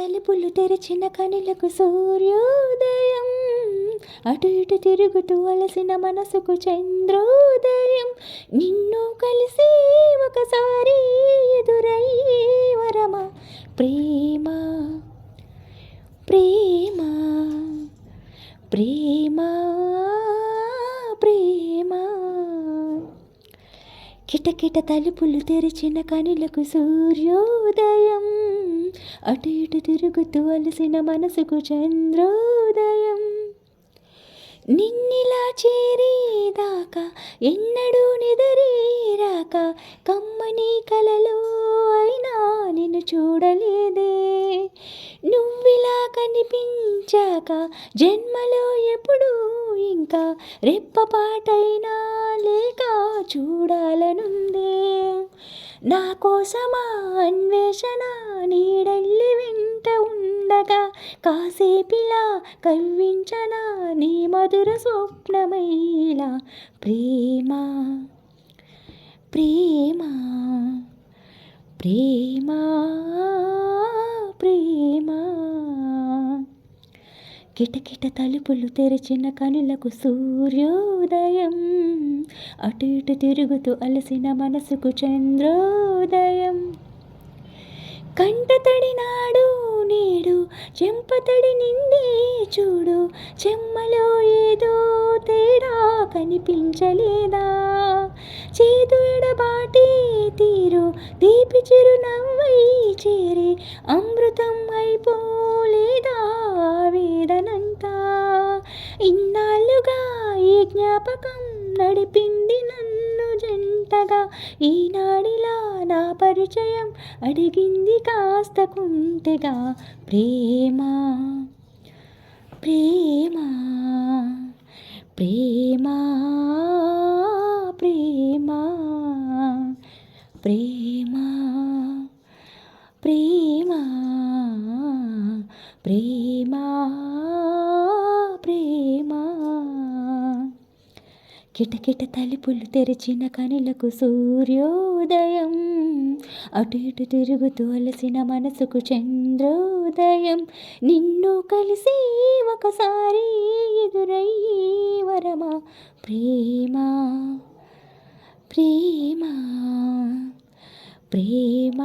తలుపులు తెరిచిన కనులకు సూర్యోదయం. అటు ఇటు తిరుగుతూ అలసిన మనసుకు చంద్రోదయం. నిన్ను కలిసి ఒకసారి ఎదురై వరమ? ప్రేమ? ప్రేమ? ప్రేమ? ప్రేమ? కిటకిట తలుపులు తెరిచిన కనులకు సూర్యోదయం. అటు ఇటు తిరుగుతూ అలసిన మనసుకు చంద్రోదయం. నిన్నిలా చేరేదాకా ఎన్నడూ నిదరేరాక కమ్మని కలలో అయినా నిన్ను చూడలేదే. నువ్విలా కనిపించాక జన్మలో ఎప్పుడు ఇంకా రెప్పపాటైనా లేక చూడాలనుందే. నా కోసమా అన్వేషణ నీ ఉండగా కాసేపిలా కవ్వించనా నీ మధుర స్వప్నమైలా ప్రేమ. ప్రేమ. ప్రేమ. ప్రేమ. కిటకిట తలుపులు తెరిచిన కనులకు సూర్యోదయం. అటు ఇటు తిరుగుతూ అలసిన మనసుకు చంద్రోదయం. కంటతడి నాడు నేడు చెంపతడి నిండి చూడు చెమ్మలో ఏదో తేడా కనిపించలేదా? చేదు ఎడబాటి తీరు దీపి చిరునవ్వై చేరి అమృతం అయిపోలేదా వేదనంతా? ఇన్నాళ్ళుగా ఈ జ్ఞాపకం నడిపింది నన్ను వింతగా ఈనాడిలా నా పరిచయం అడిగింది కాస్త కుంటెగా ప్రేమ ప్రేమ ప్రేమ ప్రేమ ప్రేమ ప్రేమ ప్రేమ. కిటకిట తలుపులు తెరిచిన కనులకు సూర్యోదయం. అటు ఇటు తిరుగుతూ అలసిన మనసుకు చంద్రోదయం. నిన్ను కలిసి ఒకసారి ఎదురై వరమా? ప్రేమ? ప్రేమ? ప్రేమ?